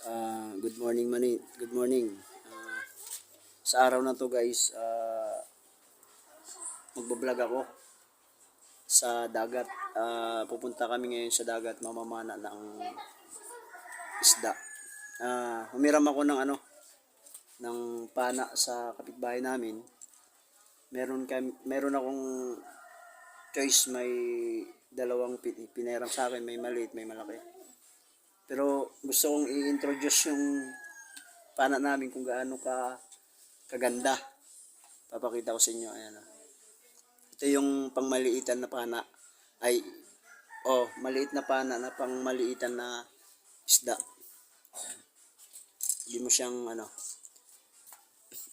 Ah, good morning mani. Good morning. Ah, sa araw na to guys, ah magbablog ako sa dagat. Ah, pupunta kami ngayon sa dagat mamamana ng isda. Ah, humiram ako ng ano ng pana sa kapitbahay namin. Meron kami, meron akong choice may dalawang pi- pinahiram sa akin, may maliit, may malaki. Pero gusto kong i-introduce yung pana namin kung gaano ka kaganda. Papakita ko sa inyo. Ayan o. Ito yung pangmaliitan na pana. Ay, oh, maliit na pana na pangmaliitan na isda. Hindi mo siyang ano.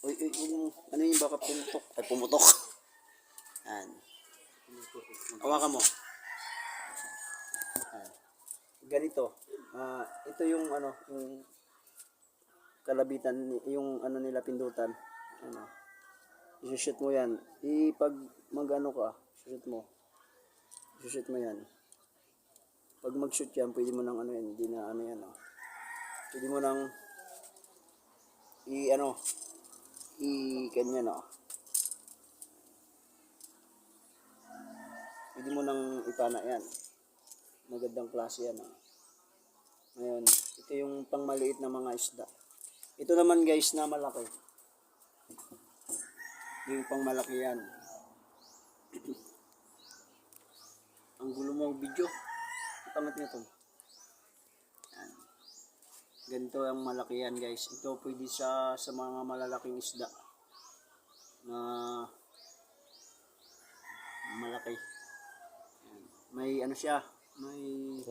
Uy, uy, yung, ano yung baka pumutok? Ay, pumutok. Ayan. Hawakan mo. Ayan. Ganito. Ah, ito yung ano, yung kalabitan, yung ano nila pindutan. Ano. I-shoot mo yan. I pag magano ka, shoot mo. I-shoot mo yan. Pag mag-shoot yan, pwede mo nang ano yan, hindi na ano yan. Oh. Pwede mo nang i ano, i ganyan oh. Pwede mo nang ipana yan. Magandang klase yan. Oh. Ngayon, ito yung pangmaliit na mga isda. Ito naman guys na malaki. Yung pangmalaki yan. Ang gulo mo video. Ipangat niya to. Yan. Ganito ang malaki yan guys. Ito pwede sa, sa mga malalaking isda. Na malaki. May ano siya. May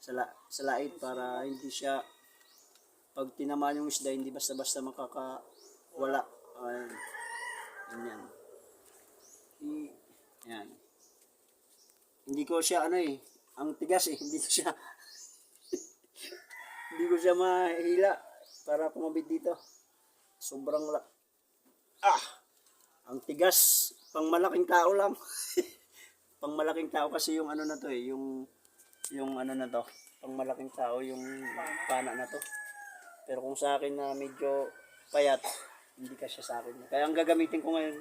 sala, salait para hindi siya pag tinamaan yung isda hindi basta-basta makakawala. Ayan. ganyan. I, yan hindi ko siya ano eh ang tigas eh hindi ko siya hindi ko siya mahila para kumabit dito. Sobrang la ah! Ang tigas pang malaking tao lang. Pang malaking tao kasi yung ano na to eh yung yung ano na to pang malaking tao yung pana na to. Pero kung sa akin na medyo payat hindi kasi sa akin. Kaya ang gagamitin ko ngayon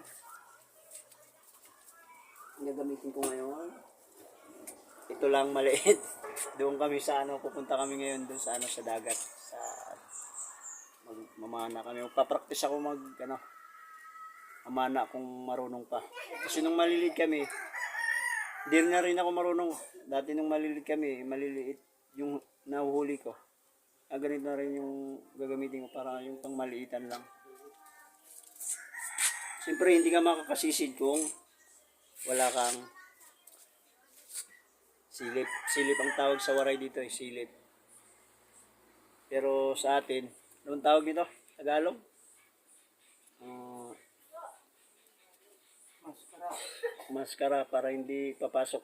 ang gagamitin ko ngayon ito lang maliit. Doon kami sa ano pupunta kami ngayon doon sa ano sa dagat. Sa mag, mamana kami. Magpa-practice ako mag ano mamana kung marunong pa. Kasi nung maliliit kami hindi na rin ako marunong. Dati nung maliliit kami, maliliit yung nahuhuli ko. Ah, ganito na rin yung gagamitin ko para yung pang maliitan lang. Siyempre, hindi ka makakasisid kung wala kang silip. Silip ang tawag sa waray dito eh, silip. Pero sa atin, anong tawag nito? Tagalog? Ah, maskara para hindi papasok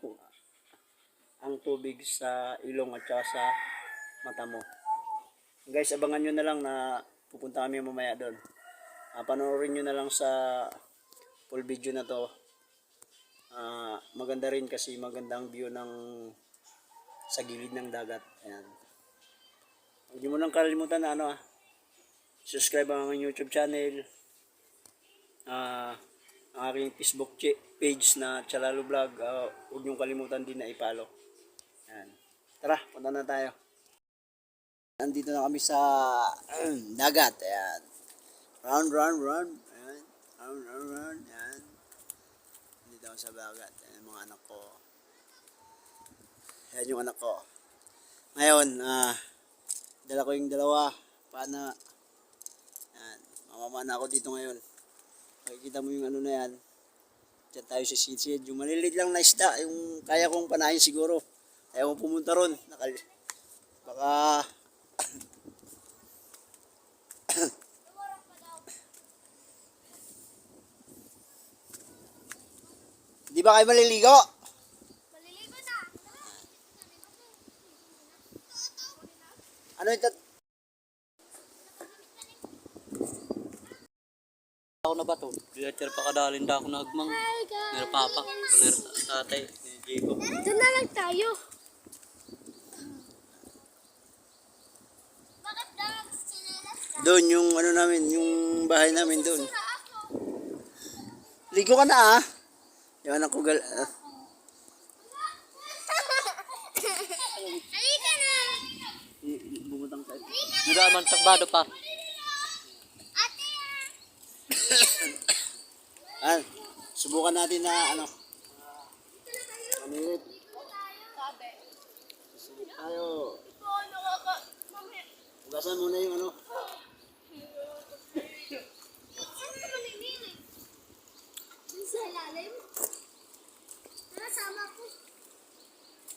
ang tubig sa ilong at saka sa mata mo. Guys, abangan nyo na lang na pupunta kami mamaya doon. Ah, panoorin nyo na lang sa full video na to. Ah, maganda rin kasi magandang view ng sa gilid ng dagat. Ayan. Huwag nyo mo nang kalimutan na ano ah. Subscribe ang YouTube channel. Ah, ang aking Facebook page na Chalalo Vlog. Uh, huwag niyong kalimutan din na i-follow. Yan. Tara, punta na tayo. Nandito na kami sa dagat. Ayan. Run, run, run. Ayan. Run, run, run. Ayan. Nandito ako sa dagat. Ayan mga anak ko. Ayan yung anak ko. Ngayon, ah, dala ko yung dalawa. Paana. Ayan. Mamamana ako dito ngayon. Makikita mo yung ano na yan. Diyan tayo sa sisid. Yung maliliit lang na isda. Yung kaya kong panahin siguro. Kaya kong pumunta ron. Nakal Baka... Di ba kayo maliligo? Maliligo na. Ano ito? Ako na ba to? Diretso pa kadalin da ako na agmang. Nira papa, nira tatay, ni Jacob. Doon na lang tayo. Doon yung ano namin, yung bahay namin doon. Ligo ka na ah. Yung anak ko gal... ah. Halika na! Bumutang tayo. Hindi naman tagbado pa. Ah! Subukan natin na ano. Manilip. Sabi. Tayo. Ugasan muna yung ano.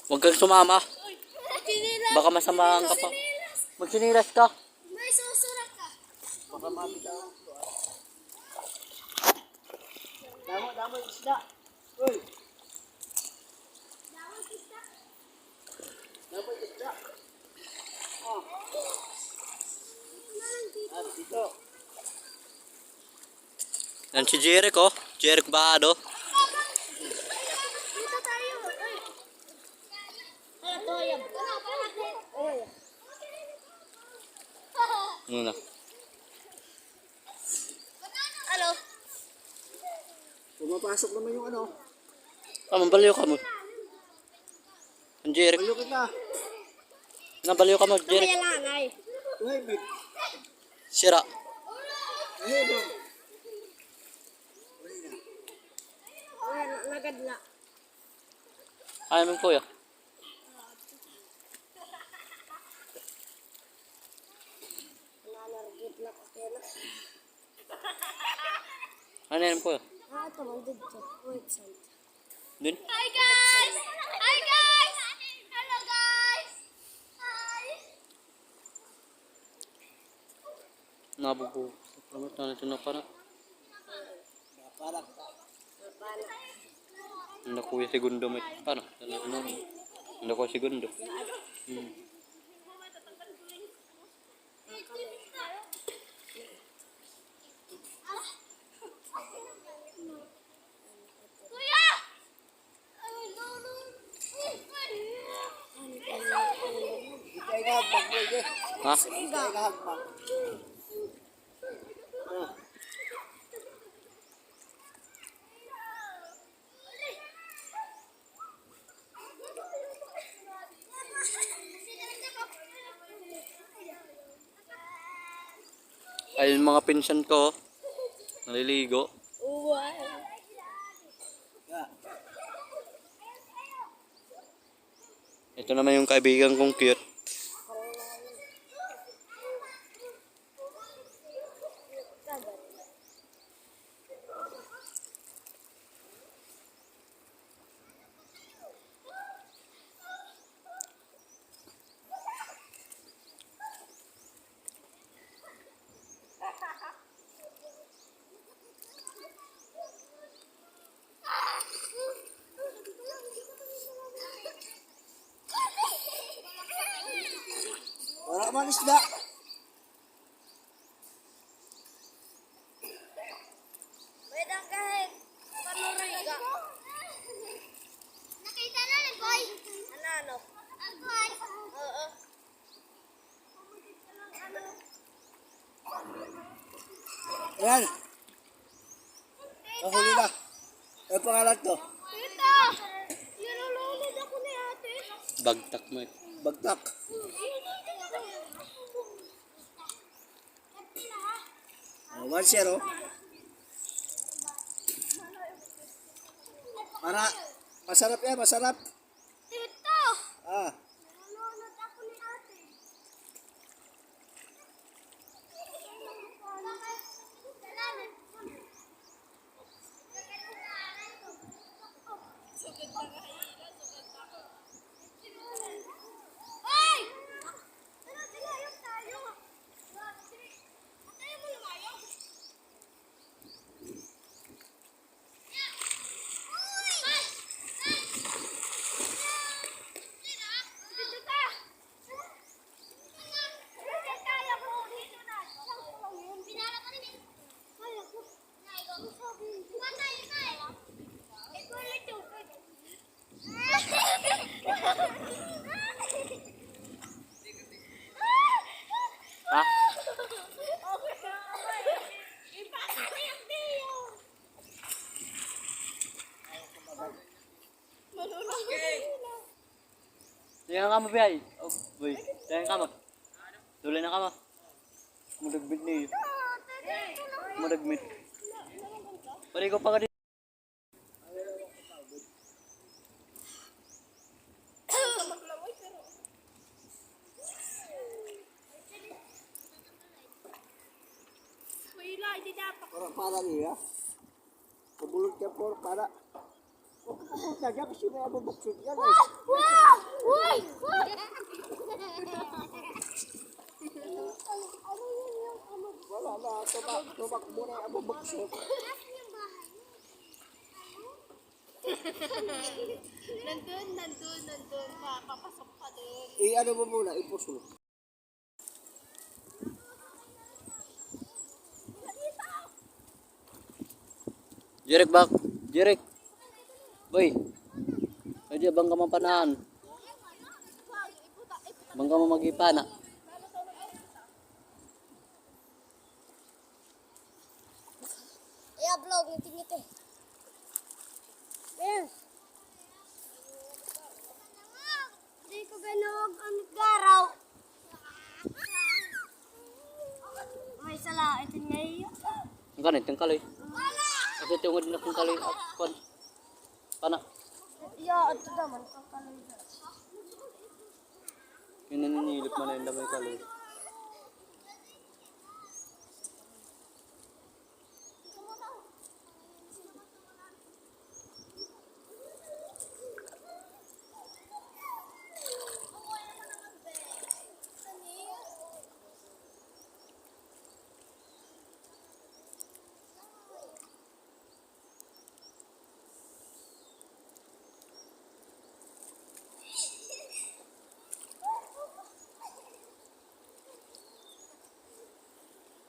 Huwag kang sumama. Baka masamahan ka pa. Sinilas. Magsinilas ka. May susurak ka. Baka mabitaw. Yung isda. Uy, kita. damo yung isda. Oh, ah, dito. Yan si Jeric oh. Jeric Bado. Dito tayo. Yan. Ano, parang Ay. Ano na. Pumapasok naman yung ano. Ah, mabaliw ka mo. Ang Jeric. Baliw kita. Nabaliw ka mo, Jeric. lang ay. Uy, may... Sira. Ay, bro. Ay, nagadla. Ayaw mo kuya. Ano yan kuya? Ah, ito man dito. Wait, sant. Din? Hi guys! Hi guys! Hello guys! Hi! Nabubo. Salamat na natin na para. Parang. Hindi kuya segundo may para. Ano ano? Hindi ko segundo. Hmm. Kuya! Ay, no, no. Ikay ka, bagbog eh. Ha? Ayun mga pinsan ko. Naliligo. yeah. Ito naman yung kaibigan kong cute. Man isda. Nakita na ni Boy. Ano ano? Boy. Oo. Ayan. Nahuli na. Ano pangalan to? Tita! Nilulunod ako ni ate. Bagtak mo eh. Bagtak. One zero. Para, masarap yan, masarap. Tita! Ah, Nilulunod ako ni ate. Ay! Tara, dilayok tayo. Atayin mo lumayok. Ay! Dito ka! Dito kaya ko dito na. Pinala ka rin eh. Kaya ko. Naigaw ko. Kumatay ka eh. Ikaw ulit yung Ha? Ka mo, biyay. Oh, boy. Dayan ka mo. Tuloy na ka mo. Mudagbit ni. Mudagbit. Pari ko pa ka. Para para niya. Pabulog ka po para. Huwag ka po na dyan kasi may abubuksod yan eh. Wow! Uy! Uy! Wala na, tubak mo na yung abubuksod. Nandun, nandun, nandun. Papasok ka dun. Eh, ano mo muna, ipuso. Jerek bak. Jerek. Boy. Pwede bang ka mapanaan? Bang ka mamagipana? I-upload, ngiti-ngiti. Yes. Hindi ko ganog ang garaw. May sala, ito nga iyo. Ang kanit, yung kaloy. Kasi tungod na kung kaloy. At kon. Pana. Iya, ito naman, kakaloy na. Yung naninilip mo na yung damay kaloy.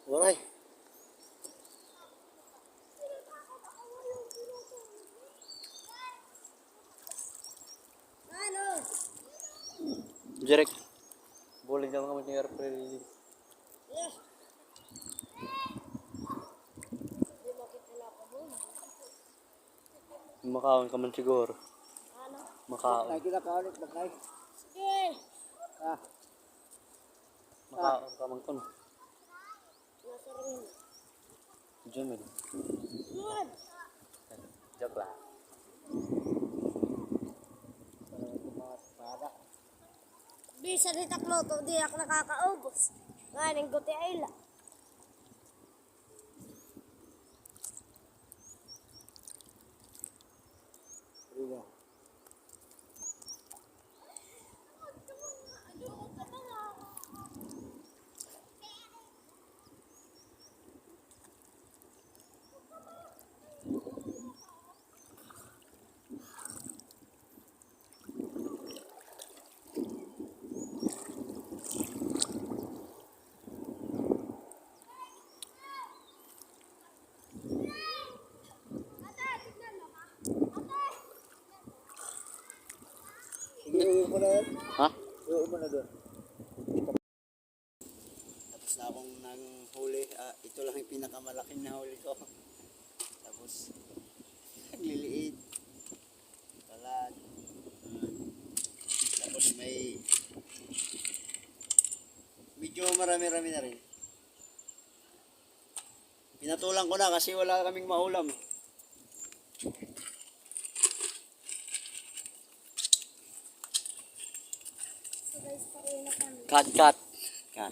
Waray. Ano? Jerek. Boleh jangan kamu dengar pre Yes. Makaon ka man siguro. Ano? Makaon. Ay, kinakaanit, bakay. Sige. Ah, Makaon ka man kun. Nasa rin. Jumil. Lord. Joke lah. mga para. Bisa ni takloto, di ako nakakaubos. Nganing guti ayla. Riga. Uwi mo na doon. Tapos na akong nang huli. Ah, ito lang yung pinakamalaking na huli ko. Tapos, nagliliit. Ah. tapos may medyo marami-rami na rin. Pinatulang ko na kasi wala kaming maulam. การกัด กัด